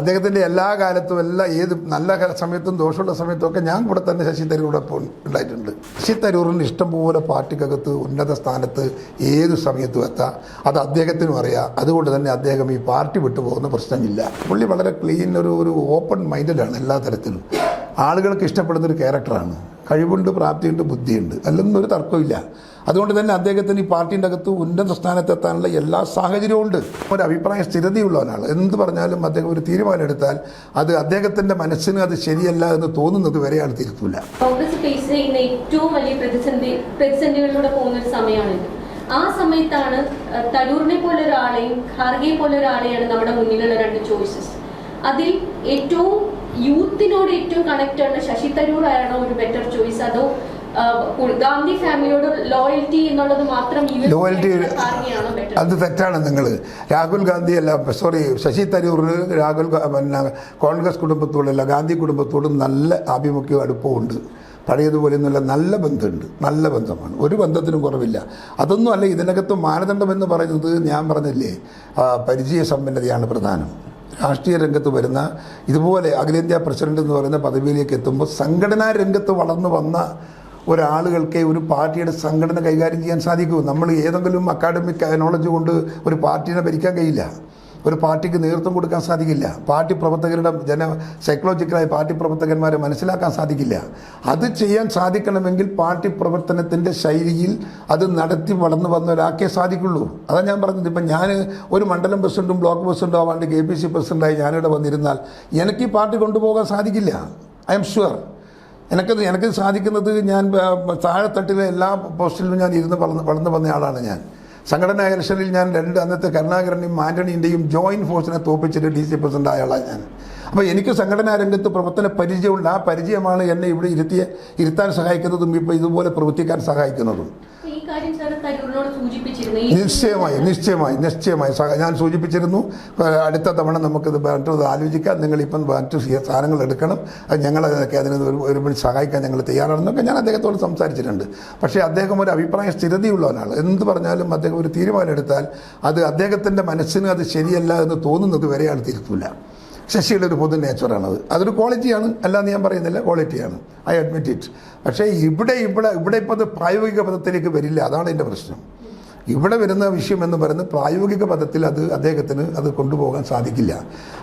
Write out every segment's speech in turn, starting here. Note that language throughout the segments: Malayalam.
അദ്ദേഹത്തിന്റെ എല്ലാ കാലത്തും എല്ലാ ഏത് നല്ല സമയത്തും ദോഷമുള്ള സമയത്തും ഒക്കെ ഞാൻ കൂടെ തന്നെ ശശി തരൂരിടെ ഉണ്ടായിട്ടുണ്ട്. ശശി തരൂറിന് ഇഷ്ടംപോലെ പാർട്ടിക്കകത്ത് ഉന്നത സ്ഥാനത്ത് ഏത് സമയത്തും എത്താം. അത് അദ്ദേഹത്തിനും അറിയാം. അതുകൊണ്ട് തന്നെ അദ്ദേഹം ഈ പാർട്ടി വിട്ടുപോകുന്ന പ്രശ്നമില്ല. പുള്ളി വളരെ ക്ലീൻ ഒരു ഒരു ഓപ്പൺ മൈൻഡഡാണ് എല്ലാ തരത്തിലും. ആളുകൾക്ക് ഇഷ്ടപ്പെടുന്ന ഒരു ക്യാരക്ടറാണ്. കഴിവുണ്ട് പ്രാപ്തിയുണ്ട് ബുദ്ധിയുണ്ട്. അല്ലെന്നൊരു തർക്കമില്ല അതുകൊണ്ട് തന്നെ അദ്ദേഹത്തിന് ഈ പാർട്ടിന്റെ അകത്ത് ഉന്നത സ്ഥാനത്തെത്താനുള്ള എല്ലാ സാഹചര്യവും ഉണ്ട്. ഒരു അഭിപ്രായ സ്ഥിരതയുള്ളവനാണ് എന്ത് പറഞ്ഞാലും അദ്ദേഹം ഒരു തീരുമാനം എടുത്താൽ അത് അദ്ദേഹത്തിന്റെ മനസ്സിന് അത് ശരിയല്ല എന്ന് തോന്നുന്നത് വരെ ആൾ തിരുത്തൂല. ആ സമയത്താണ് തരൂറിനെ പോലെ ഒരാളെയും ഖാർഗെ പോലെ ഒരാളെയാണ് നമ്മുടെ മുന്നിലുള്ള രണ്ട് ചോയ്സസ്. അതിൽ ഏറ്റവും യൂത്തിനോട് ഏറ്റവും കണക്ട് ആണ് ശശി തരൂർ ആണോ ഒരു ബെറ്റർ ചോയ്സ് അതോ ഗാന്ധി ഫാമിലിയോട് ലോയൽറ്റി എന്നുള്ളത് മാത്രം ബെറ്റർ അത് തെറ്റാണ് നിങ്ങൾ. രാഹുൽ ഗാന്ധി അല്ല സോറി ശശി തരൂറിന് രാഹുൽ പിന്നെ കോൺഗ്രസ് കുടുംബത്തോടല്ല ഗാന്ധി കുടുംബത്തോടും നല്ല ആഭിമുഖ്യവും അടുപ്പമുണ്ട്. പഴയതുപോലെ എന്നുള്ള നല്ല ബന്ധമുണ്ട്. നല്ല ബന്ധമാണ്. ഒരു ബന്ധത്തിനും കുറവില്ല. അതൊന്നും അല്ല ഇതിനകത്ത് മാനദണ്ഡമെന്ന് പറയുന്നത് ഞാൻ പറഞ്ഞില്ലേ പരിചയ സമ്പന്നതയാണ് പ്രധാനം. രാഷ്ട്രീയ രംഗത്ത് വരുന്ന ഇതുപോലെ അഖിലേന്ത്യാ പ്രസിഡന്റ് എന്ന് പറയുന്ന പദവിയിലേക്ക് എത്തുമ്പോൾ സംഘടനാ രംഗത്ത് വളർന്നു വന്ന ഒരാളുകൾക്ക് ഒരു പാർട്ടിയുടെ സംഘടന കൈകാര്യം ചെയ്യാൻ സാധിക്കൂ. നമ്മൾ ഏതെങ്കിലും അക്കാഡമിക് നോളജ് കൊണ്ട് ഒരു പാർട്ടിനെ ഭരിക്കാൻ കഴിയില്ല. ഒരു പാർട്ടിക്ക് നേതൃത്വം കൊടുക്കാൻ സാധിക്കില്ല. പാർട്ടി പ്രവർത്തകരുടെ ജന സൈക്കോളജിക്കലായ പാർട്ടി പ്രവർത്തകന്മാരെ മനസ്സിലാക്കാൻ സാധിക്കില്ല. അത് ചെയ്യാൻ സാധിക്കണമെങ്കിൽ പാർട്ടി പ്രവർത്തനത്തിന്റെ ശൈലിയിൽ അത് നടത്തി വളർന്നു വന്ന ഒരാൾക്കേ സാധിക്കുള്ളൂ. അതാണ് ഞാൻ പറഞ്ഞത്. ഇപ്പം ഞാൻ ഒരു മണ്ഡലം പ്രസിഡന്റും ബ്ലോക്ക് പ്രസിഡന്റും ആവാണ്ട് കെ പി സി പ്രസിഡന്റായി ഞാനിവിടെ വന്നിരുന്നാൽ എനിക്ക് ഈ പാർട്ടി കൊണ്ടുപോകാൻ സാധിക്കില്ല. I'm sure. എനിക്കത് എനിക്ക് സാധിക്കുന്നത് ഞാൻ താഴെത്തട്ടിലെ എല്ലാ പോസ്റ്റിലും ഞാൻ ഇരുന്ന് വളർന്ന് വളർന്നു വന്ന ആളാണ് ഞാൻ. സംഘടനാ ഇലക്ഷനിൽ ഞാൻ രണ്ട് അന്നത്തെ കരുണാകരന്റെയും ആന്റണിന്റെയും ജോയിന്റ് ഫോഴ്സിനെ തോപ്പിച്ചിട്ട് ഡി സി പ്രസിഡന്റ് ആയ ആളാണ് ഞാൻ. അപ്പോൾ എനിക്ക് സംഘടനാ രംഗത്ത് പ്രവർത്തന പരിചയമുണ്ട്. ആ പരിചയമാണ് എന്നെ ഇവിടെ ഇരുത്തിയ ഇരുത്താൻ സഹായിക്കുന്നതും ഇപ്പോൾ ഇതുപോലെ പ്രവർത്തിക്കാൻ സഹായിക്കുന്നതും ഈ കാര്യം സാർ തരൂരിനോട് സൂചിപ്പിച്ചിരുന്നു ഈ നിശ്ചയമായി. നിശ്ചയമായി നിശ്ചയമായി ഞാൻ സൂചിപ്പിച്ചിരുന്നു അടുത്ത തവണ നമുക്കിത് മറ്റത് ആലോചിക്കാം. നിങ്ങളിപ്പം മറ്റു സി- സാധനങ്ങൾ എടുക്കണം. അത് ഞങ്ങൾ അതിനൊക്കെ അതിന് ഒരു ഒരുപടി സഹായിക്കാൻ ഞങ്ങൾ തയ്യാറാണെന്നൊക്കെ ഞാൻ അദ്ദേഹത്തോട് സംസാരിച്ചിട്ടുണ്ട്. പക്ഷേ അദ്ദേഹം ഒരു അഭിപ്രായ സ്ഥിരതയുള്ളവനാണ് എന്ത് പറഞ്ഞാലും അദ്ദേഹം ഒരു തീരുമാനം എടുത്താൽ അത് അദ്ദേഹത്തിന്റെ മനസ്സിന് അത് ശരിയല്ല എന്ന് തോന്നുന്നത് വരെ ആൾ തിരുത്തൂല. ശശിയുടെ ഒരു പൊതു നേച്ചറാണത്. അതൊരു ക്വാളിറ്റിയാണ്. അല്ലാന്ന് ഞാൻ പറയുന്നില്ല. ക്വാളിറ്റിയാണ്. I admit it. പക്ഷേ ഇവിടെ ഇവിടെ ഇവിടെ ഇപ്പോൾ അത് പ്രായോഗിക പദത്തിലേക്ക് വരില്ല. അതാണ് എന്റെ പ്രശ്നം. ഇവിടെ വരുന്ന വിഷയം എന്ന് പറയുന്നത് പ്രായോഗിക പദത്തിൽ അത് അദ്ദേഹത്തിന് അത് കൊണ്ടുപോകാൻ സാധിക്കില്ല.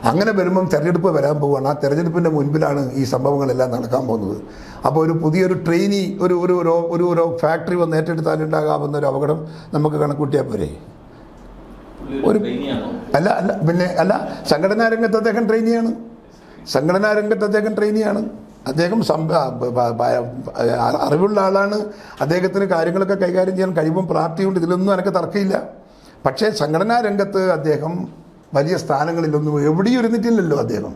അങ്ങനെ വരുമ്പം തെരഞ്ഞെടുപ്പ് വരാൻ പോവുകയാണ്. ആ തെരഞ്ഞെടുപ്പിന്റെ മുൻപിലാണ് ഈ സംഭവങ്ങളെല്ലാം നടക്കാൻ പോകുന്നത്. അപ്പോൾ ഒരു പുതിയൊരു ട്രെയിനി ഒരു ഒരു ഒരു ഒരു ഫാക്ടറി വന്ന് ഏറ്റെടുത്താലുണ്ടാകാവുന്ന ഒരു അപകടം നമുക്ക് കണക്കൂട്ടിയാൽ പോരെ? ഒരു അല്ല അല്ല പിന്നെ അല്ല സംഘടനാ രംഗത്ത് അദ്ദേഹം ട്രെയിനിയാണ് സംഘടനാ രംഗത്ത് അദ്ദേഹം ട്രെയിനിയാണ് അദ്ദേഹം അറിവുള്ള ആളാണ്. അദ്ദേഹത്തിന് കാര്യങ്ങളൊക്കെ കൈകാര്യം ചെയ്യാൻ കഴിവും പ്രാപ്തിയുണ്ട്. ഇതിലൊന്നും എനിക്ക് തർക്കമില്ല. പക്ഷേ സംഘടനാ രംഗത്ത് അദ്ദേഹം വലിയ സ്ഥാനങ്ങളിലൊന്നും എവിടെയും ഇരുന്നിട്ടില്ലല്ലോ അദ്ദേഹം.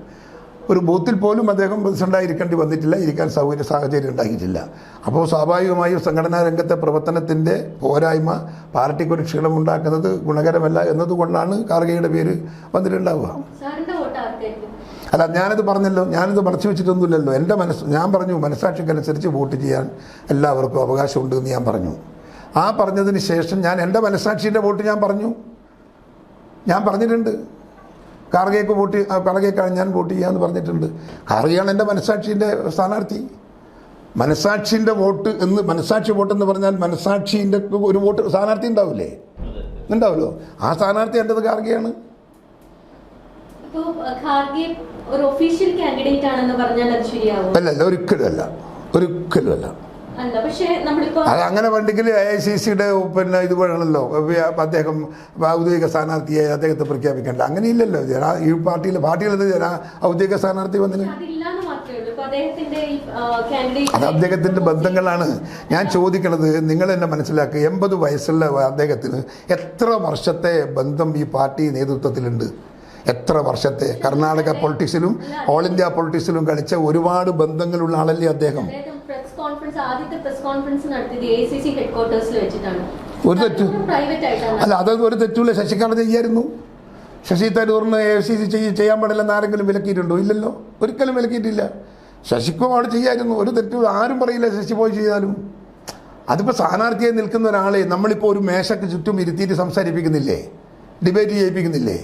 ഒരു ബൂത്തിൽ പോലും അദ്ദേഹം പ്രസിഡന്റായിരിക്കേണ്ടി വന്നിട്ടില്ല. ഇരിക്കാൻ സൗകര്യ സാഹചര്യം ഉണ്ടാക്കിയിട്ടില്ല. അപ്പോൾ സ്വാഭാവികമായും സംഘടനാ രംഗത്തെ പ്രവർത്തനത്തിന്റെ പോരായ്മ പാർട്ടിക്ക് ഒരു ക്ഷീണമുണ്ടാക്കുന്നത് ഗുണകരമല്ല എന്നതുകൊണ്ടാണ് കാർഗയുടെ പേര് വന്നിട്ടുണ്ടാവുക. അല്ല ഞാനത് പറഞ്ഞല്ലോ. ഞാനത് മറച്ചു വെച്ചിട്ടൊന്നുമില്ലല്ലോ. എന്റെ മനസ്സ് ഞാൻ പറഞ്ഞു മനസ്സാക്ഷിക്കനുസരിച്ച് വോട്ട് ചെയ്യാൻ എല്ലാവർക്കും അവകാശമുണ്ട് എന്ന് ഞാൻ പറഞ്ഞു. ആ പറഞ്ഞതിന് ശേഷം ഞാൻ എന്റെ മനസ്സാക്ഷിന്റെ വോട്ട് ഞാൻ പറഞ്ഞു. ഞാൻ പറഞ്ഞിട്ടുണ്ട്. കാർഗയ്ക്ക് വോട്ട് കാർഗയ്ക്കാണ് ഞാൻ വോട്ട് ചെയ്യാമെന്ന് പറഞ്ഞിട്ടുണ്ട്. കാർഗയാണ് എന്റെ മനസ്സാക്ഷിന്റെ സ്ഥാനാർത്ഥി. മനസ്സാക്ഷിന്റെ വോട്ട് എന്ന് മനസ്സാക്ഷി വോട്ട് എന്ന് പറഞ്ഞാൽ മനസ്സാക്ഷിന്റെ ഒരു വോട്ട് സ്ഥാനാർത്ഥി ഉണ്ടാവില്ലേ? ഉണ്ടാവുമല്ലോ. ആ സ്ഥാനാർത്ഥി എന്റെത് കാർഗയാണ്. ഒരു ഒഫീഷ്യൽ കാൻഡിഡേറ്റ് ആണെന്ന് പറഞ്ഞാൽ അത് ശരിയാവും? അല്ലല്ല അങ്ങനെ വേണ്ടെങ്കിൽ എ ഐ സി സിയുടെ പിന്നെ ഇത് വേണമല്ലോ അദ്ദേഹം ഔദ്യോഗിക സ്ഥാനാർത്ഥിയെ അദ്ദേഹത്തെ പ്രഖ്യാപിക്കേണ്ട. അങ്ങനെയില്ലല്ലോ. ജനാ ഈ പാർട്ടിയിൽ പാർട്ടിയിൽ ജനാ ഔദ്യോഗിക സ്ഥാനാർത്ഥി വന്നില്ല അത് അദ്ദേഹത്തിന്റെ ബന്ധങ്ങളാണ്. ഞാൻ ചോദിക്കണത് നിങ്ങൾ എന്നെ മനസ്സിലാക്കുക എൺപത് വയസ്സുള്ള അദ്ദേഹത്തിന് എത്ര വർഷത്തെ ബന്ധം ഈ പാർട്ടി നേതൃത്വത്തിലുണ്ട്? എത്ര വർഷത്തെ കർണാടക പൊളിറ്റിക്സിലും ഓൾ ഇന്ത്യ പൊളിറ്റിക്സിലും കളിച്ച ഒരുപാട് ബന്ധങ്ങളുള്ള ആളല്ലേ അദ്ദേഹം? ഒരു തെറ്റു. അല്ല അത് ഒരു തെറ്റുമില്ല ശശികാന്ത് ചെയ്യായിരുന്നു. ശശി തരൂറിന് എ സി സി ചെയ്യ ചെയ്യാൻ പാടില്ലെന്ന് ആരെങ്കിലും വിലക്കിയിട്ടുണ്ടോ? ഇല്ലല്ലോ. ഒരിക്കലും വിലക്കിയിട്ടില്ല. ശശിക്കും അവിടെ ചെയ്യായിരുന്നു. ഒരു തെറ്റും ആരും പറയില്ല ശശി പോയി ചെയ്താലും. അതിപ്പോൾ സ്ഥാനാർത്ഥിയായി നിൽക്കുന്ന ഒരാളെ നമ്മളിപ്പോൾ ഒരു മേശയ്ക്ക് ചുറ്റും ഇരുത്തിയിട്ട് സംസാരിപ്പിക്കുന്നില്ലേ? ഡിബേറ്റ് ചെയ്യിപ്പിക്കുന്നില്ലേ?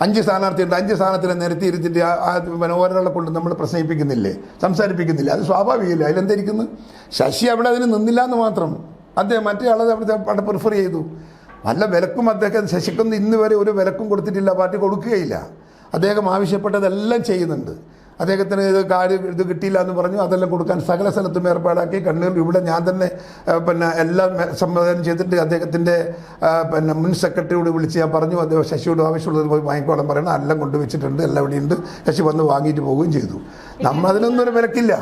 അഞ്ച് സ്ഥാനാർത്ഥിയുണ്ട് അഞ്ച് സ്ഥാനത്തിനെ നിരത്തി ഇരുത്തിട്ട് ആ- പിന്നെ കൊണ്ട് നമ്മൾ പ്രസംഗിപ്പിക്കുന്നില്ലേ സംസാരിപ്പിക്കുന്നില്ലേ? അത് സ്വാഭാവികമില്ല അതിലെന്തായിരിക്കുന്നു? ശശി അവിടെ അതിന് നിന്നില്ല എന്ന് മാത്രം. അദ്ദേഹം മറ്റേ ആളെ അവിടെ അവിടെ പ്രിഫർ ചെയ്തു. നല്ല വിലക്കും അദ്ദേഹം ശശിക്കൊന്നും ഇന്ന് വരെ ഒരു വിലക്കും കൊടുത്തിട്ടില്ല പാർട്ടി കൊടുക്കുകയില്ല. അദ്ദേഹം ആവശ്യപ്പെട്ടതെല്ലാം ചെയ്യുന്നുണ്ട്. അദ്ദേഹത്തിന് ഇത് കാര്യം ഇത് കിട്ടിയില്ല എന്ന് പറഞ്ഞു. അതെല്ലാം കൊടുക്കാൻ സകല സ്ഥലത്തും ഏർപ്പാടാക്കി. കണ്ണൂർ ഇവിടെ ഞാൻ തന്നെ പിന്നെ എല്ലാം സംവിധാനം ചെയ്തിട്ട് അദ്ദേഹത്തിന്റെ പിന്നെ മുൻ സെക്രട്ടറിയോട് വിളിച്ച് ഞാൻ പറഞ്ഞു അദ്ദേഹം ശശിയോട് ആവശ്യമുള്ളത് പോയി വാങ്ങിക്കോളം പറയണം. എല്ലാം കൊണ്ടുവച്ചിട്ടുണ്ട്. എല്ലാം ഇവിടെ ഉണ്ട്. ശശി വന്ന് വാങ്ങിയിട്ട് പോവുകയും ചെയ്തു. നമ്മൾ അതിനൊന്നും ഒരു വിലക്കില്ല.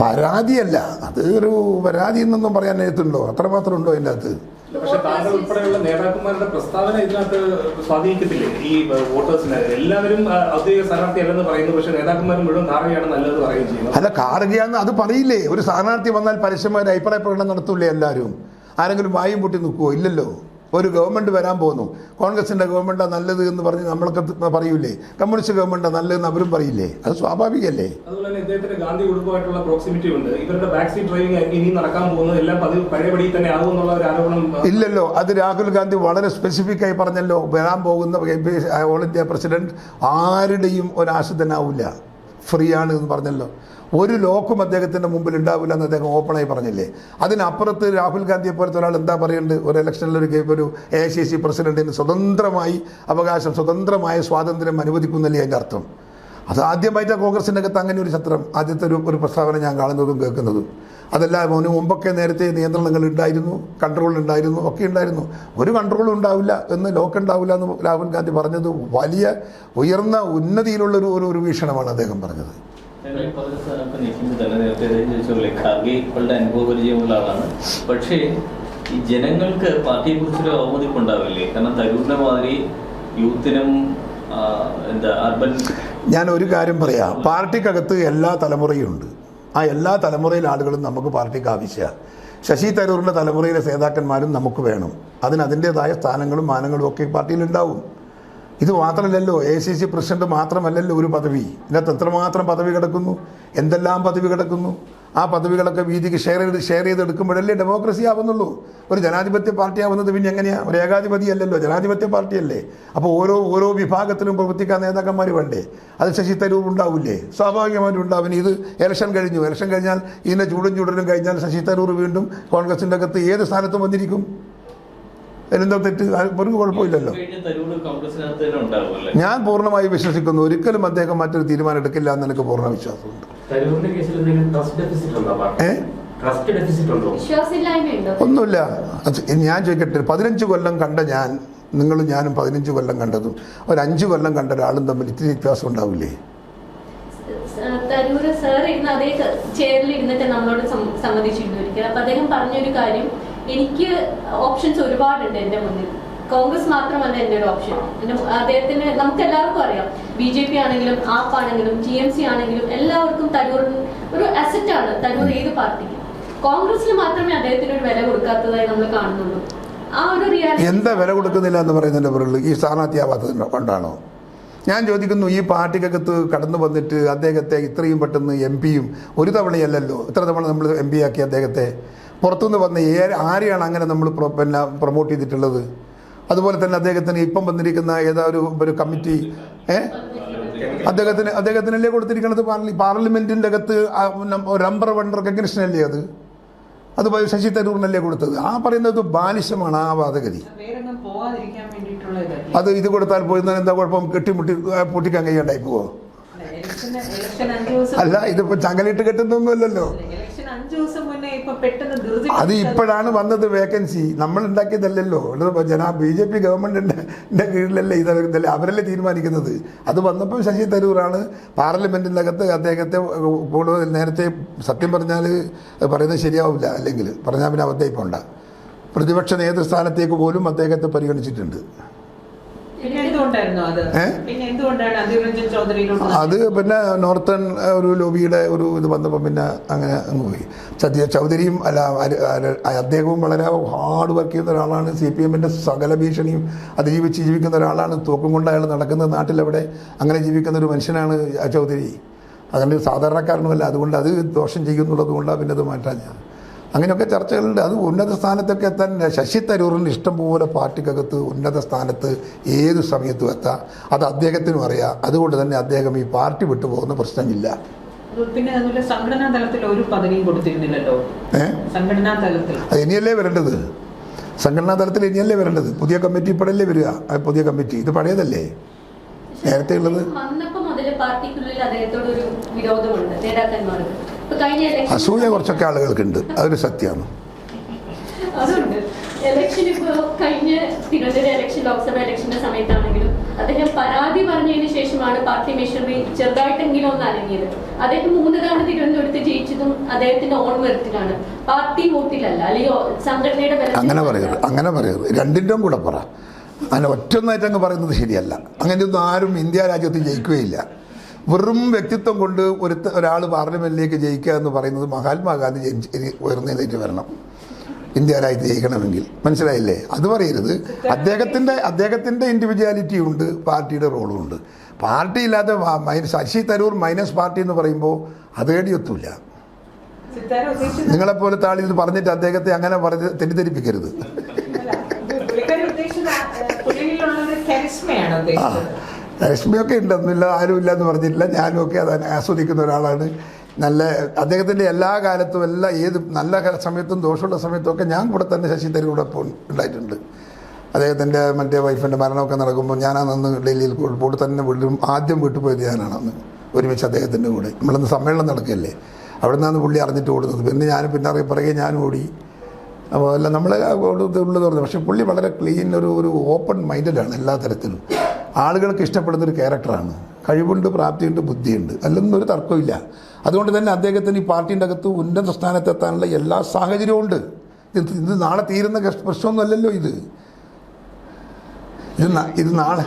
പരാതിയല്ല. അത് ഒരു പരാതി എന്നൊന്നും പറയാൻ എഴുത്തുണ്ടോ അത്രമാത്രം ഉണ്ടോ അതിന്റെ അകത്ത്? പക്ഷെ താങ്കൾ ഉൾപ്പെടെയുള്ള നേതാക്കന്മാരുടെ പ്രസ്താവന ഇതിനകത്ത് സ്വാധീനിക്കത്തില്ലേ? ഈ വോട്ടേഴ്സിനെ എല്ലാവരും ഔദ്യോഗിക സ്ഥാനാർത്ഥി അല്ലെന്ന് പറയുന്നു പക്ഷെ നേതാക്കന്മാർ മുഴുവൻ കാറുകയാണ് നല്ലത് പറയുകയും ചെയ്യുന്നു. അല്ല കാറുകയാന്ന് അത് പറയില്ലേ? ഒരു സ്ഥാനാർത്ഥി വന്നാൽ പരസ്യമായ അഭിപ്രായ പ്രകടനം നടത്തൂലേ എല്ലാവരും? ആരെങ്കിലും വായും പൊട്ടി നിൽക്കുവോ? ഇല്ലല്ലോ. ഒരു ഗവൺമെന്റ് വരാൻ പോകുന്നു. കോൺഗ്രസിന്റെ ഗവൺമെന്റാണ് നല്ലത് എന്ന് പറഞ്ഞ് നമ്മൾക്ക് പറയൂലേ? കമ്മ്യൂണിസ്റ്റ് ഗവൺമെന്റാണ് നല്ലതെന്ന് അവരും പറയില്ലേ? അത് സ്വാഭാവികമല്ലേ അതുപോലെ തന്നെ ഇദ്ദേഹത്തിന് ഗാന്ധി കുടുംബമായിട്ടുള്ള പ്രോക്സിമിറ്റി ഉണ്ട്. ഇവരുടെ ബാക്ക് സീറ്റ് ഡ്രൈവിംഗ് ഇനി നടക്കാൻ പോകുന്നത്. എല്ലാം പതിവ് പഴയപടി തന്നെ ഒരു ആരോപണം ഇല്ലല്ലോ. അത് രാഹുൽ ഗാന്ധി വളരെ സ്പെസിഫിക് ആയി പറഞ്ഞല്ലോ. വരാൻ പോകുന്ന ഓൾ ഇന്ത്യ പ്രസിഡന്റ് ആരുടെയും ഒരാശ്രിതനാവില്ല ഫ്രീ ആണ് എന്ന് പറഞ്ഞല്ലോ. ഒരു ലോക്കും അദ്ദേഹത്തിന്റെ മുമ്പിൽ ഉണ്ടാവില്ല എന്ന് അദ്ദേഹം ഓപ്പണായി പറഞ്ഞില്ലേ? അതിനപ്പുറത്ത് രാഹുൽ ഗാന്ധിയെ പോലത്തെ ഒരാൾ എന്താ പറയുന്നത്? ഒരു ഇലക്ഷനിൽ ഒരു ഒരു എ ഐ സി സി പ്രസിഡന്റിന് സ്വതന്ത്രമായി അവകാശം സ്വതന്ത്രമായ സ്വാതന്ത്ര്യം അനുവദിക്കുന്നില്ലേ അതിന്റെ അർത്ഥം? അത് ആദ്യമായിട്ട് കോൺഗ്രസിന്റെ അകത്ത് അങ്ങനെ ഒരു ചത്രം. ആദ്യത്തെ ഒരു ഒരു പ്രസ്താവന ഞാൻ കാണുന്നതും കേൾക്കുന്നതും. അതല്ല അതിന് മുമ്പൊക്കെ നേരത്തെ നിയന്ത്രണങ്ങൾ ഉണ്ടായിരുന്നു കൺട്രോൾ ഉണ്ടായിരുന്നു ഒക്കെ ഉണ്ടായിരുന്നു. ഒരു കൺട്രോളും ഉണ്ടാവില്ല എന്ന് ലോക്ക് ഉണ്ടാവില്ല എന്ന് രാഹുൽ ഗാന്ധി പറഞ്ഞത് വലിയ ഉയർന്ന ഉന്നതിയിലുള്ളൊരു ഒരു ഒരു വീക്ഷണമാണ് അദ്ദേഹം പറഞ്ഞത്. ആളാണ്. പക്ഷേ ഈ ജനങ്ങൾക്ക് പാർട്ടിയെ കുറിച്ചൊരു അവമതിപ്പുണ്ടാവില്ലേ കാരണം തരൂരിനെ മാതിരി യൂത്തിനും എന്താ അർബൻ ഞാൻ ഒരു കാര്യം പറയാം. പാർട്ടിക്കകത്ത് എല്ലാ തലമുറയും ഉണ്ട്. ആ എല്ലാ തലമുറയിലെ ആളുകളും നമുക്ക് പാർട്ടിക്ക് ആവശ്യമാണ് ശശി തരൂറിന്റെ തലമുറയിലെ നേതാക്കന്മാരും നമുക്ക് വേണം. അതിന് അതിന്റേതായ സ്ഥാനങ്ങളും മാനങ്ങളും ഒക്കെ പാർട്ടിയിലുണ്ടാവും ഇത് മാത്രമല്ലല്ലോ എ സി സി പ്രസിഡന്റ് മാത്രമല്ലല്ലോ ഒരു പദവി. ഇതിനകത്ത് എത്രമാത്രം പദവി കിടക്കുന്നു? എന്തെല്ലാം പദവി കിടക്കുന്നു? ആ പദവികളൊക്കെ വീതിക്ക് ഷെയർ ചെയ്ത് ഷെയർ ചെയ്തെടുക്കുമ്പോഴല്ലേ ഡെമോക്രസി ആവുന്നുള്ളൂ. ഒരു ജനാധിപത്യ പാർട്ടി ആവുന്നത് പിന്നെ എങ്ങനെയാണ് ഒരു ഏകാധിപതി അല്ലല്ലോ ജനാധിപത്യ പാർട്ടിയല്ലേ? അപ്പോൾ ഓരോ ഓരോ വിഭാഗത്തിലും പ്രവർത്തിക്കാൻ നേതാക്കന്മാർ വേണ്ടേ? അത് ശശി തരൂർ ഉണ്ടാവില്ലേ? സ്വാഭാവികമായിട്ടും ഉണ്ടാവും. ഇത് ഇലക്ഷൻ കഴിഞ്ഞു. ഇലക്ഷൻ കഴിഞ്ഞാൽ ഇതിന്റെ ചൂടും ചൂടലും കഴിഞ്ഞാൽ ശശി തരൂർ വീണ്ടും കോൺഗ്രസിന്റെ അകത്ത് ഏത് സ്ഥാനത്തും വന്നിരിക്കും? അതിലെന്തോ തെറ്റ്? അവർക്ക് ഒരു കുഴപ്പമില്ലല്ലോ. ഞാൻ പൂർണമായി വിശ്വസിക്കുന്നു. ഒരിക്കലും അദ്ദേഹം മറ്റൊരു തീരുമാനം എടുക്കില്ല എന്ന് എനിക്ക് പൂർണ വിശ്വാസമുണ്ട്. തരൂരിന്റെ കേസിൽ എന്തെങ്കിലും ട്രസ്റ്റ് ഡെഫിസിറ്റ് ഉണ്ടോ പാർട്ടി ട്രസ്റ്റ് ഡെഫിസിറ്റ് ഉണ്ടോ? വിശ്വാസമില്ലായ്മയുണ്ടോ? ഒന്നുമില്ല. ഞാൻ ചോദിക്കട്ടെ. പതിനഞ്ച് കൊല്ലം കണ്ട ഞാൻ നിങ്ങളും ഞാനും പതിനഞ്ച് കൊല്ലം കണ്ടതും ഒരു അഞ്ച് കൊല്ലം കണ്ട ഒരാളും തമ്മിൽ ഇത്തിരി വ്യത്യാസം ഉണ്ടാവില്ലേ? തരൂര് സാർ ഇരുന്ന് അതേ ചെയറിൽ ഇരുന്നിട്ട് നമ്മളോട് സംബന്ധിച്ചിരുന്നു ഒരിക്കൽ. അപ്പൊ അദ്ദേഹം പറഞ്ഞൊരു കാര്യം എനിക്ക് ഓപ്ഷൻസ് ഒരുപാടുണ്ട് എന്റെ മുന്നിൽ. കോൺഗ്രസ് മാത്രമല്ല എന്റെ ഒരു ഓപ്ഷൻ അദ്ദേഹത്തിന് നമുക്ക് എല്ലാവർക്കും അറിയാം. ബി ജെ പി ആണെങ്കിലും ആപ്പ് ആണെങ്കിലും ടി എം സി ആണെങ്കിലും എല്ലാവർക്കും തരൂർ ഒരു അസറ്റ് ആണ് തരൂർ ഏത് പാർട്ടിക്ക്. കോൺഗ്രസിന് മാത്രമേ അദ്ദേഹത്തിന് ഒരു വില കൊടുക്കാത്തതായി നമ്മൾ കാണുന്നുള്ളൂ. ആ ഒരു റിയാലിറ്റി എന്താ വില കൊടുക്കുന്നില്ല എന്ന് പറയുന്നതിന്റെ പുറകിൽ ഈ സ്ഥാനാർത്ഥിയാവാത്തത് കൊണ്ടാണോ? ഞാൻ ചോദിക്കുന്നു ഈ പാർട്ടിക്കകത്ത് കടന്നു വന്നിട്ട് അദ്ദേഹത്തെ ഇത്രയും പെട്ടെന്ന് എം പിയും ഒരു തവണയല്ലല്ലോ ഇത്ര തവണ നമ്മൾ എം പി ആക്കി അദ്ദേഹത്തെ പുറത്തുനിന്ന് വന്ന ആരെയാണ് അങ്ങനെ നമ്മൾ പിന്നെ പ്രൊമോട്ട് ചെയ്തിട്ടുള്ളത്? അതുപോലെ തന്നെ അദ്ദേഹത്തിന് ഇപ്പം വന്നിരിക്കുന്ന ഏതാ ഒരു ഒരു കമ്മിറ്റി ഏ? അദ്ദേഹത്തിന് അദ്ദേഹത്തിനല്ലേ കൊടുത്തിരിക്കുന്നത് പാർലി പാർലമെന്റിന്റെ അകത്ത് റംബർ റെക്കഗ്നിഷൻ അല്ലേ അത്? അത് ശശി തരൂറിനല്ലേ കൊടുത്തത്? ആ പറയുന്നത് ബാലിശമാണ് ആ വാദഗതി അത് ഇത് കൊടുത്താൽ പോയിരുന്നാൽ എന്താ കുഴപ്പം? കെട്ടിമുട്ടി പൊട്ടിക്കാൻ കഴിയണ്ടായി പോവോ? അല്ല ഇതിപ്പോ ചങ്ങലിട്ട് കെട്ടുന്നൊന്നുമല്ലല്ലോ. അത് ഇപ്പോഴാണ് വന്നത് വേക്കൻസി നമ്മൾ ഉണ്ടാക്കിയതല്ലല്ലോ. ജനാ ബി ജെ പി ഗവൺമെന്റിന്റെ കീഴിലല്ലേ ഇത് ഇതല്ലേ അവരല്ലേ തീരുമാനിക്കുന്നത്? അത് വന്നപ്പോൾ ശശി തരൂറാണ് പാർലമെന്റിന്റെ അകത്ത് അദ്ദേഹത്തെ കൂടുതൽ നേരത്തെ സത്യം പറഞ്ഞാൽ പറയുന്നത് ശരിയാവില്ല. അല്ലെങ്കിൽ പറഞ്ഞാൽ പിന്നെ അബദ്ധം പോണ്ട പ്രതിപക്ഷ നേതൃസ്ഥാനത്തേക്ക് പോലും അദ്ദേഹത്തെ പരിഗണിച്ചിട്ടുണ്ട്. അത്? പിന്നെ നോർത്തേൺ ഒരു ലോബിയുടെ ഒരു ഇത് വന്നപ്പോൾ പിന്നെ അങ്ങനെ അങ്ങ് പോയി. സത്യ ചൗധരിയും അല്ല അദ്ദേഹവും വളരെ ഹാർഡ് വർക്ക് ചെയ്യുന്ന ഒരാളാണ്. സി പി എമ്മിന്റെ സകല ഭീഷണിയും അതിജീവിച്ച് ജീവിക്കുന്ന ഒരാളാണ്. തൂക്കം കൊണ്ട് അയാൾ നടക്കുന്ന നാട്ടിലവിടെ അങ്ങനെ ജീവിക്കുന്ന ഒരു മനുഷ്യനാണ് ചൗധരി. അങ്ങനെ സാധാരണക്കാരനുമല്ല. അതുകൊണ്ട് അത് ദോഷം ചെയ്യുന്നുള്ളത് കൊണ്ടാണ് പിന്നെ അത് മാറ്റാൻ ഞാൻ അങ്ങനെയൊക്കെ ചർച്ചകളുണ്ട്. അത് ഉന്നത സ്ഥാനത്തൊക്കെ എത്താൻ ശശി തരൂറിന് ഇഷ്ടംപോലെ പാർട്ടിക്കകത്ത് ഉന്നത സ്ഥാനത്ത് ഏത് സമയത്തും എത്താം. അത് അദ്ദേഹത്തിനും അറിയാം. അതുകൊണ്ട് തന്നെ അദ്ദേഹം ഈ പാർട്ടി വിട്ടുപോകുന്ന പ്രശ്നമില്ല. പിന്നെ അതുപോലെ സംഘടനാ തലത്തിൽ ഒരു പദവിയും കൊടുത്തിരുന്നില്ലല്ലോ. ഏഹ് സംഘടനാ തലത്തിൽ. ഇനിയല്ലേ വരേണ്ടത്? സംഘടനാ തലത്തിൽ ഇനിയല്ലേ വരേണ്ടത്? പുതിയ കമ്മിറ്റി ഇപ്പോഴല്ലേ വരിക? ആ പുതിയ കമ്മിറ്റി. ഇത് പഴയതല്ലേ? നേരത്തെ ഉള്ളത് വന്നപ്പോ മുതൽ പാർട്ടിക്കുള്ളിൽ അദ്ദേഹത്തോട് ഒരു വിരോധമുണ്ട്. നേതാക്കന്മാർക്ക് അസൂയ കുറച്ചൊക്കെ ആളുകൾക്കുണ്ട്. അതൊരു സത്യമാണ് ഇലക്ഷൻ ഇപ്പോ കഴിഞ്ഞ തിരുവനന്തപുരം ഇലക്ഷൻ ലോക്സഭ ഇലക്ഷന്റെ സമയത്താണെങ്കിലും അദ്ദേഹം പരാതി പറഞ്ഞതിന് ശേഷമാണ് പാർട്ടി മെഷീനറി ചെറുതായിട്ടെങ്കിലും ഒന്ന് അനങ്ങിയത്. അദ്ദേഹം മൂന്ന് തവണ തിരുവനന്തപുരത്ത് ജയിച്ചതും അദ്ദേഹത്തിന്റെ ഓൺ മെറിറ്റിലാണ് പാർട്ടി വോട്ടിലല്ല അല്ലെങ്കിൽ സംഘടനയുടെ അങ്ങനെ പറയരുത്. അങ്ങനെ പറയരുത്. രണ്ടിന്റെയും കൂടെ പറ. അങ്ങനെ ഒറ്റൊന്നായിട്ട് അങ്ങ് പറയുന്നത് ശരിയല്ല. അങ്ങനെയൊന്നും ആരും ഇന്ത്യ രാജ്യത്ത് ജയിക്കുകയില്ല. വെറും വ്യക്തിത്വം കൊണ്ട് ഒരു ഒരാൾ പാർലമെന്റിലേക്ക് ജയിക്കുക എന്ന് പറയുന്നത് മഹാത്മാഗാന്ധി ഉയർന്നതിലേക്ക് വരണം. ഇന്ത്യ രാജ്യത്ത് ജയിക്കണമെങ്കിൽ. മനസ്സിലായില്ലേ? അത് പറയരുത്. അദ്ദേഹത്തിന്റെ അദ്ദേഹത്തിന്റെ ഇൻഡിവിജ്വാലിറ്റി ഉണ്ട് പാർട്ടിയുടെ റോളും ഉണ്ട്. പാർട്ടി ഇല്ലാതെ ശശി തരൂർ മൈനസ് പാർട്ടി എന്ന് പറയുമ്പോൾ അത് ഏടിയൊത്തുമില്ല നിങ്ങളെപ്പോലെ താളി ഇത് പറഞ്ഞിട്ട് അദ്ദേഹത്തെ അങ്ങനെ പറഞ്ഞ് തെറ്റിദ്ധരിപ്പിക്കരുത്. ആ, രശ്മിയൊക്കെ ഉണ്ടെന്നില്ല ആരും ഇല്ല എന്ന് പറഞ്ഞിട്ടില്ല. ഞാനും ഒക്കെ അത് ആസ്വദിക്കുന്ന ഒരാളാണ്. നല്ല അദ്ദേഹത്തിന്റെ എല്ലാ കാലത്തും എല്ലാം ഏത് നല്ല സമയത്തും ദോഷമുള്ള സമയത്തും ഒക്കെ ഞാൻ കൂടെ തന്നെ ശശി തരൂടെ കൂടെ ഉണ്ടായിട്ടുണ്ട്. അദ്ദേഹത്തിന്റെ മറ്റേ വൈഫിന്റെ മരണമൊക്കെ നടക്കുമ്പോൾ അന്ന് ഡൽഹിയിൽ കോഴിക്കോട് തന്നെ വീട്ടിലും ആദ്യം വീട്ടിൽ പോയത് ഞാനാണ് അന്ന് ഒരുമിച്ച് അദ്ദേഹത്തിന്റെ കൂടെ. നമ്മളിന്ന് സമ്മേളനം നടക്കുകയല്ലേ? അവിടെ നിന്നാണ് പുള്ളി അറിഞ്ഞിട്ട് ഓടുന്നത്. പിന്നെ ഞാനും പിന്നെ അറിയ പിറകെ ഞാനും ഓടി. അപ്പോൾ അല്ല നമ്മളെ ഉള്ളത് പറഞ്ഞു. പക്ഷേ പുള്ളി വളരെ ക്ലീൻ ഒരു ഒരു ഓപ്പൺ മൈൻഡഡാണ് എല്ലാ തരത്തിലും. ആളുകൾക്ക് ഇഷ്ടപ്പെടുന്ന ഒരു ക്യാരക്ടറാണ്. കഴിവുണ്ട് പ്രാപ്തിയുണ്ട് ബുദ്ധിയുണ്ട്. അല്ലെന്നൊരു തർക്കമില്ല അതുകൊണ്ട് തന്നെ അദ്ദേഹത്തിന് ഈ പാർട്ടീന്റെ അകത്ത് ഉന്നത സ്ഥാനത്തെത്താനുള്ള എല്ലാ സാഹചര്യവും ഉണ്ട്. ഇത് നാളെ തീരുന്ന പ്രശ്നമൊന്നുമല്ലല്ലോ ഇത്. ഇത് ഇത് നാളെ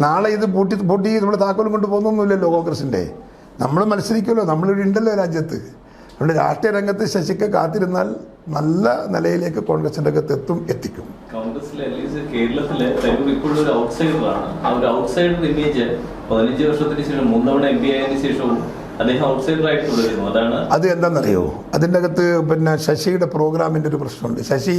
നാളെ ഇത് പൂട്ടി പൂട്ടി നമ്മൾ താക്കോലും കൊണ്ട് പോകുന്നൊന്നുമില്ലല്ലോ കോൺഗ്രസിന്റെ. നമ്മൾ മത്സരിക്കുമല്ലോ. നമ്മളിവിടെ ഉണ്ടല്ലോ രാജ്യത്ത്. നമ്മുടെ രാഷ്ട്രീയ രംഗത്ത് ശശിക്ക് കാത്തിരുന്നാൽ നല്ല നിലയിലേക്ക് കോൺഗ്രസിന്റെ അകത്ത് എത്തും എത്തിക്കും. കോൺഗ്രസിലെ അറ്റ്ലീസ്റ്റ് കേരളത്തിലെ തരൂർ ഇപ്പോഴും ഒരു ഔട്ട്സൈഡറാണ് ആ ഒരു ഔട്ട്സൈഡർ ഇമേജ് പതിനഞ്ച് വർഷത്തിന് ശേഷം മൂന്നവണ എം പി ആയതിനു ശേഷവും അത് എന്താണെന്നറിയോ? അതിന്റെ അകത്ത് പിന്നെ ശശിയുടെ പ്രോഗ്രാമിന്റെ ഒരു പ്രശ്നമുണ്ട്. ശശി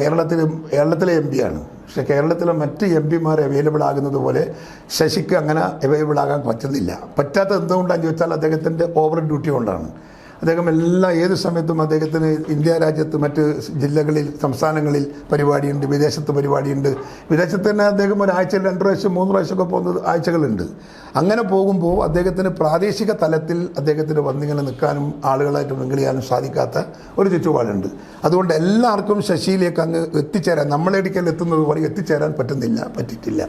കേരളത്തിൽ കേരളത്തിലെ എം ആണ്. പക്ഷെ കേരളത്തിലെ മറ്റ് എം പിമാർ അവൈലബിൾ ആകുന്നത് പോലെ ശശിക്ക് അങ്ങനെ അവൈലബിൾ ആകാൻ പറ്റുന്നില്ല. പറ്റാത്ത എന്തുകൊണ്ടാണെന്ന് ചോദിച്ചാൽ അദ്ദേഹത്തിന്റെ ഓവർ ഡ്യൂട്ടി കൊണ്ടാണ്. അദ്ദേഹം എല്ലാ ഏത് സമയത്തും അദ്ദേഹത്തിന് ഇന്ത്യ രാജ്യത്ത് മറ്റ് ജില്ലകളിൽ സംസ്ഥാനങ്ങളിൽ പരിപാടിയുണ്ട് വിദേശത്ത് പരിപാടിയുണ്ട്. വിദേശത്ത് തന്നെ അദ്ദേഹം ഒരാഴ്ചയിൽ രണ്ട് പ്രാവശ്യം മൂന്ന് പ്രാവശ്യമൊക്കെ പോകുന്നത് ആഴ്ചകളുണ്ട്. അങ്ങനെ പോകുമ്പോൾ അദ്ദേഹത്തിന് പ്രാദേശിക തലത്തിൽ അദ്ദേഹത്തിന് വന്നിങ്ങനെ നിൽക്കാനും ആളുകളായിട്ട് മിങ്കിളിയാനും സാധിക്കാത്ത ഒരു ചുറ്റുപാടുണ്ട്. അതുകൊണ്ട് എല്ലാവർക്കും ശശിയിലേക്ക് അങ്ങ് എത്തിച്ചേരാൻ നമ്മളെടുക്കൽ എത്തുന്നത് പോലെ എത്തിച്ചേരാൻ പറ്റുന്നില്ല പറ്റിയിട്ടില്ല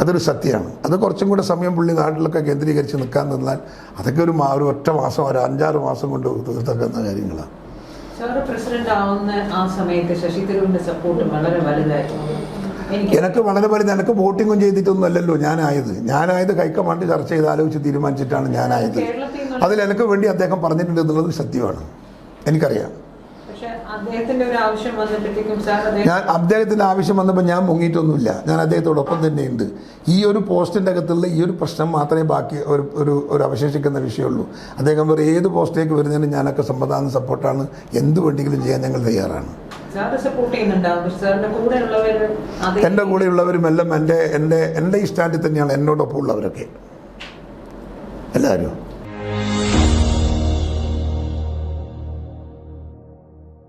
അതൊരു സത്യമാണ്. അത് കുറച്ചും കൂടെ സമയം പുള്ളി നാട്ടിലൊക്കെ കേന്ദ്രീകരിച്ച് നിൽക്കാൻ നിന്നാൽ അതൊക്കെ ഒരു ഒരു ഒറ്റ മാസം ഒരു അഞ്ചാറ് മാസം കൊണ്ട് തീർത്തക്കുന്ന കാര്യങ്ങളാണ്. പ്രസിഡന്റ് ആവുന്ന ആ സമയത്ത് ശശി തരൂരിന്റെ സപ്പോർട്ട് വളരെ വലുതായിരുന്നു. എനിക്ക് വളരെ വലുത് എനിക്ക് വോട്ടിങ്ങും ചെയ്തിട്ടൊന്നും അല്ലല്ലോ ഞാനായത്. ഞാനായത് ഹൈക്കമാൻഡ് ചർച്ച ചെയ്ത് ആലോചിച്ച് തീരുമാനിച്ചിട്ടാണ് ഞാനായത്. അതിൽ എനിക്ക് വേണ്ടി അദ്ദേഹം പറഞ്ഞിട്ടുണ്ട് എന്നുള്ളത് സത്യമാണ്. എനിക്കറിയാം പക്ഷെ അദ്ദേഹത്തിന്റെ ഒരു ആവശ്യം വന്നപ്പോഴത്തേക്കും സാർ അദ്ദേഹം ഞാൻ അദ്ദേഹത്തിന്റെ ആവശ്യം വന്നപ്പോൾ ഞാൻ മുങ്ങിയിട്ടൊന്നുമില്ല. ഞാൻ അദ്ദേഹത്തോടൊപ്പം തന്നെയുണ്ട്. ഈ ഒരു പോസ്റ്റിന്റെ അകത്തുള്ള ഈ ഒരു പ്രശ്നം മാത്രമേ ബാക്കി ഒരു ഒരു ഒരു അവശേഷിക്കുന്ന വിഷയമുള്ളൂ. അദ്ദേഹം വേറെ ഏത് പോസ്റ്റിലേക്ക് വരുന്നതിന് ഞാനൊക്കെ സമ്മതാനം സപ്പോർട്ടാണ്. എന്ത് വേണ്ടിയെങ്കിലും ചെയ്യാൻ ഞങ്ങൾ തയ്യാറാണ്. എന്റെ കൂടെയുള്ളവരും എല്ലാം എന്റെ എന്റെ എന്റെ ഈ സ്റ്റാൻഡിൽ തന്നെയാണ്. എന്നോടൊപ്പം ഉള്ളവരൊക്കെ. എല്ലാവരും.